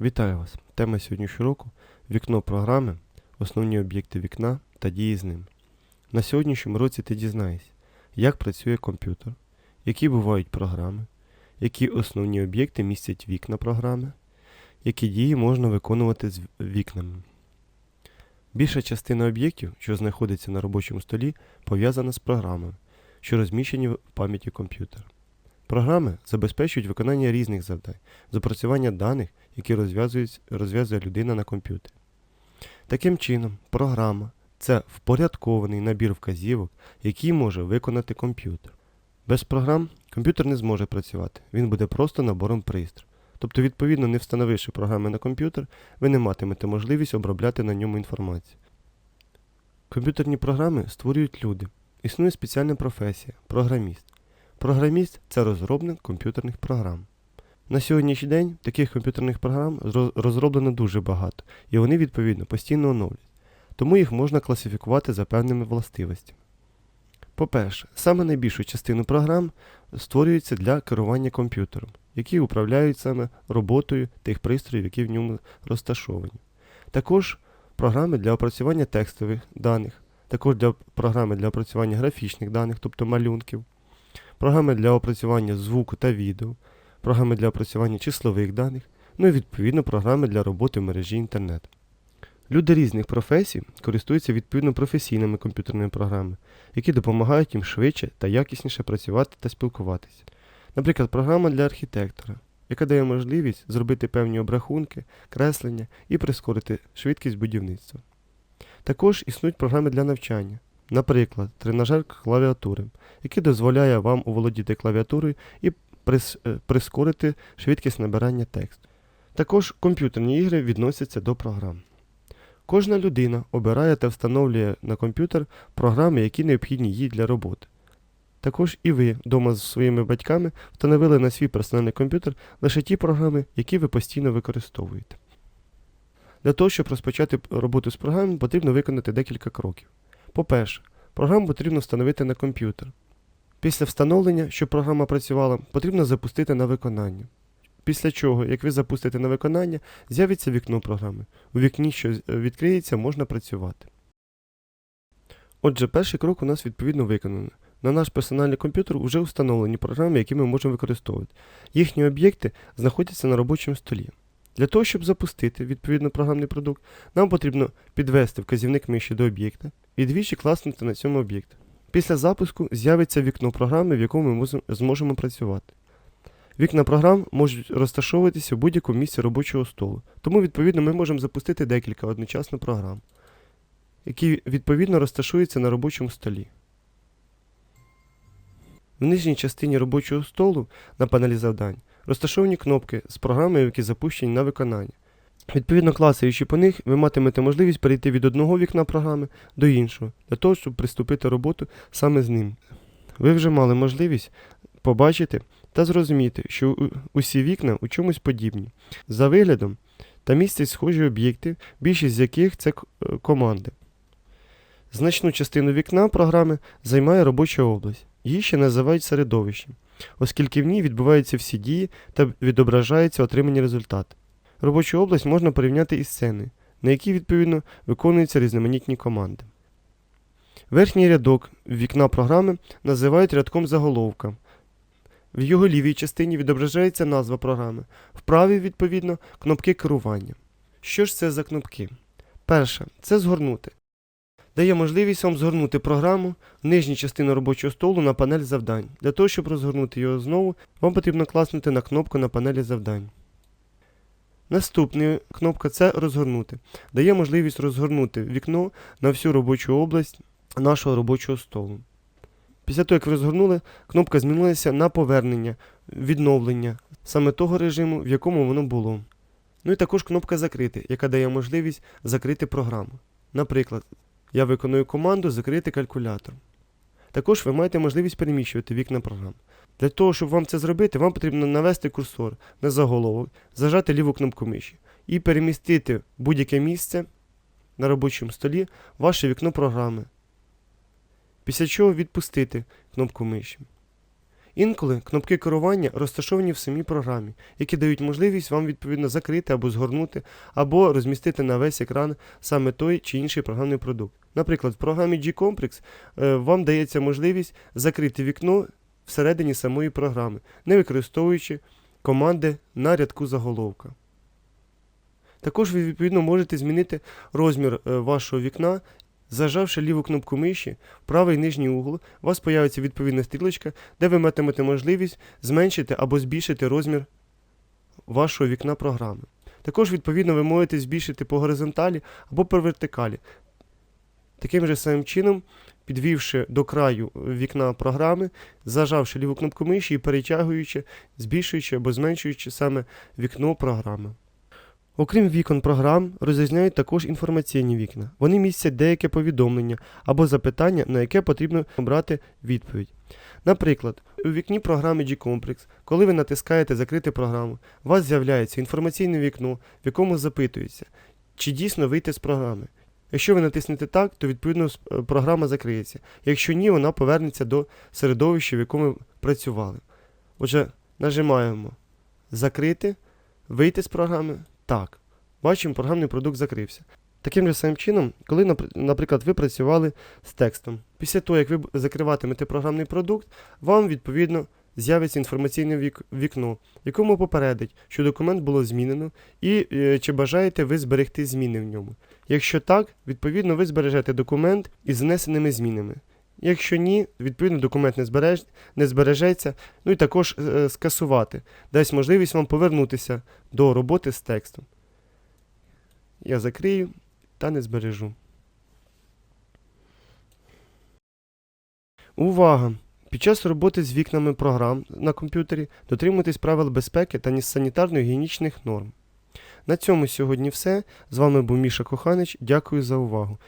Вітаю вас! Тема сьогоднішнього року вікно програми, основні об'єкти вікна та дії з ним. На сьогоднішньому році ти дізнаєшся, як працює комп'ютер, які бувають програми, які основні об'єкти містять вікна програми, які дії можна виконувати з вікнами. Більша частина об'єктів, що знаходиться на робочому столі, пов'язана з програмами, що розміщені в пам'яті комп'ютера. Програми забезпечують виконання різних завдань з опрацювання даних, які розв'язує людина на комп'ютері. Таким чином, програма це впорядкований набір вказівок, який може виконати комп'ютер. Без програм комп'ютер не зможе працювати, він буде просто набором пристрою. Тобто, відповідно, не встановивши програми на комп'ютер, ви не матимете можливість обробляти на ньому інформацію. Комп'ютерні програми створюють люди. Існує спеціальна професія програміст. Програміст це розробник комп'ютерних програм. На сьогоднішній день таких комп'ютерних програм розроблено дуже багато, і вони відповідно постійно оновлюють. Тому їх можна класифікувати за певними властивостями. По-перше, саме найбільшу частину програм створюється для керування комп'ютером, які управляють саме роботою тих пристроїв, які в ньому розташовані. Також програми для опрацювання текстових даних, також для програми для опрацювання графічних даних, тобто малюнків, програми для опрацювання звуку та відео, програми для опрацювання числових даних, ну і відповідно програми для роботи в мережі інтернет. Люди різних професій користуються відповідно професійними комп'ютерними програмами, які допомагають їм швидше та якісніше працювати та спілкуватися. Наприклад, програма для архітектора, яка дає можливість зробити певні обрахунки, креслення і прискорити швидкість будівництва. Також існують програми для навчання, наприклад, тренажер клавіатури, який дозволяє вам оволодіти клавіатурою і е, прискорити швидкість набирання тексту. Також комп'ютерні ігри відносяться до програм. Кожна людина обирає та встановлює на комп'ютер програми, які необхідні їй для роботи. Також і ви вдома з своїми батьками встановили на свій персональний комп'ютер лише ті програми, які ви постійно використовуєте. Для того, щоб розпочати роботу з програмою, потрібно виконати декілька кроків. По-перше, програму потрібно встановити на комп'ютер. Після встановлення, щоб програма працювала, потрібно запустити на виконання. Після чого, як ви запустите на виконання, з'явиться вікно програми. У вікні, що відкриється, можна працювати. Отже, перший крок у нас відповідно виконано. На наш персональний комп'ютер вже встановлені програми, які ми можемо використовувати. Їхні об'єкти знаходяться на робочому столі. Для того, щоб запустити відповідно програмний продукт, нам потрібно підвести вказівник миші до об'єкта і двічі класнути на цьому об'єкт. Після запуску з'явиться вікно програми, в якому ми зможемо працювати. Вікна програм можуть розташовуватися в будь-якому місці робочого столу, тому відповідно ми можемо запустити декілька одночасно програм, які відповідно розташуються на робочому столі. В нижній частині робочого столу на панелі завдань розташовані кнопки з програмами, які запущені на виконання. Відповідно, клацаючи по них, ви матимете можливість перейти від одного вікна програми до іншого, для того, щоб приступити роботу саме з ним. Ви вже мали можливість побачити та зрозуміти, що усі вікна у чомусь подібні. За виглядом та містять схожі об'єкти, більшість з яких це е, команди. Значну частину вікна програми займає робоча область. Її ще називають середовищем, оскільки в ній відбуваються всі дії та відображаються отримані результати. Робочу область можна порівняти із сценою, на якій відповідно виконуються різноманітні команди. Верхній рядок вікна програми називають рядком заголовка. В його лівій частині відображається назва програми, в правій, відповідно, кнопки керування. Що ж це за кнопки? Перше це згорнути. Дає можливість вам згорнути програму в нижню частину робочого столу на панель завдань. Для того, щоб розгорнути його знову, вам потрібно класнути на кнопку на панелі завдань. Наступна кнопка це розгорнути. Дає можливість розгорнути вікно на всю робочу область нашого робочого столу. Після того, як ви розгорнули, кнопка змінилася на повернення, відновлення саме того режиму, в якому воно було. Ну і також кнопка закрити, яка дає можливість закрити програму. Наприклад, я виконую команду закрити калькулятор. Також ви маєте можливість переміщувати вікна програм. Для того, щоб вам це зробити, вам потрібно навести курсор на заголовок, зажати ліву кнопку миші і перемістити будь-яке місце на робочому столі ваше вікно програми. Після чого відпустити кнопку миші. Інколи кнопки керування розташовані в самій програмі, які дають можливість вам відповідно закрити або згорнути, або розмістити на весь екран саме той чи інший програмний продукт. Наприклад, в програмі G-Complex е, вам дається можливість закрити вікно всередині самої програми, не використовуючи команди на рядку заголовка. Також ви відповідно можете змінити розмір е, вашого вікна. Зажавши ліву кнопку миші, правий нижній угол, у вас появиться відповідна стрілочка, де ви матимете можливість зменшити або збільшити розмір вашого вікна програми. Також, відповідно, ви можете збільшити по горизонталі або по вертикалі. Таким же самим чином, підвівши до краю вікна програми, зажавши ліву кнопку миші і перетягуючи, збільшуючи або зменшуючи саме вікно програми. Окрім вікон програм, розрізняють також інформаційні вікна. Вони містять деяке повідомлення або запитання, на яке потрібно обрати відповідь. Наприклад, у вікні програми G-Complex, коли ви натискаєте Закрити програму, у вас з'являється інформаційне вікно, в якому запитується, чи дійсно вийти з програми. Якщо ви натиснете так, то відповідно е, програма закриється. Якщо ні, вона повернеться до середовища, в якому ви працювали. Отже, нажимаємо Закрити, вийти з програми. Так. Бачимо, програмний продукт закрився. Таким же самим чином, коли, наприклад, ви працювали з текстом. Після того, як ви закриватимете програмний продукт, вам відповідно з'явиться інформаційне вікно, в якому попередить, що документ було змінено, і е, чи бажаєте ви зберегти зміни в ньому. Якщо так, відповідно ви збережете документ із внесеними змінами. Якщо ні, відповідно документ не, збереж... не збережеться, ну і також е, скасувати, дасть можливість вам повернутися до роботи з текстом. Я закрию та не збережу. Увага! Під час роботи з вікнами програм на комп'ютері дотримуйтесь правил безпеки та санітарно-гігієнічних норм. На цьому сьогодні все. З вами був Міша Коханич. Дякую за увагу.